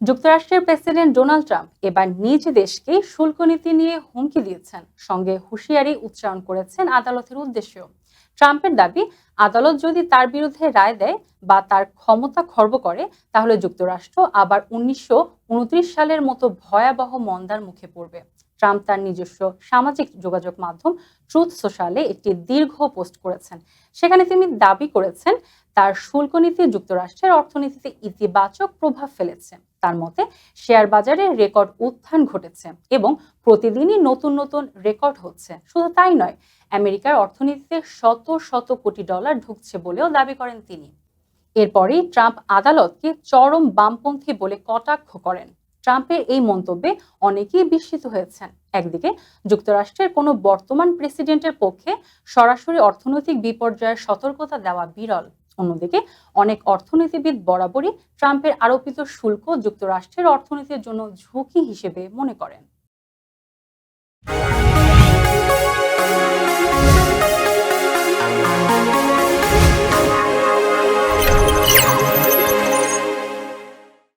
যুক্তরাষ্ট্রের president Donald Trump এবার নিজ দেশকে শুল্ক নীতি নিয়ে হুমকি দিয়েছেন, সঙ্গে হুঁশিয়ারি উচ্চারণ করেছেন আদালতের উদ্দেশ্যেও। ট্রাম্পের দাবি, আদালত যদি তার বিরুদ্ধে রায় দেয় বা তার ক্ষমতা খর্ব করে, তাহলে যুক্তরাষ্ট্র আবার উনিশশো উনত্রিশ সালের মতো ভয়াবহ মন্দার মুখে পড়বে। ট্রাম্প তার নিজস্ব সামাজিক যোগাযোগ মাধ্যম ট্রুথ সোশ্যালে একটি দীর্ঘ পোস্ট করেছেন। সেখানে তিনি দাবি করেছেন তার শুল্ক নীতি যুক্তরাষ্ট্রের অর্থনীতিতে ইতিবাচক প্রভাব ফেলেছে। তার মতে, শেয়ার বাজারে রেকর্ড উত্থান ঘটেছে এবং প্রতিদিনই নতুন নতুন রেকর্ড হচ্ছে। শুধু তাই নয়, আমেরিকার অর্থনীতিতে শত শত কোটি ডলার ঢুকছে বলেও দাবি করেন তিনি। এরপরই ট্রাম্প আদালতকে চরম বামপন্থী বলে কটাক্ষ করেন। ট্রাম্পের এই মন্তব্যে অনেকেই বিস্মিত হয়েছেন। একদিকে, যুক্তরাষ্ট্রের কোনো বর্তমান প্রেসিডেন্টের পক্ষে সরাসরি অর্থনৈতিক বিপর্যয়ের সতর্কতা দেওয়া বিরল। অন্যদিকে অনেক অর্থনীতিবিদ বরাবরই ট্রাম্পের আরোপিত শুল্ক যুক্তরাষ্ট্রের অর্থনীতির জন্য ঝুঁকি হিসেবে মনে করেন।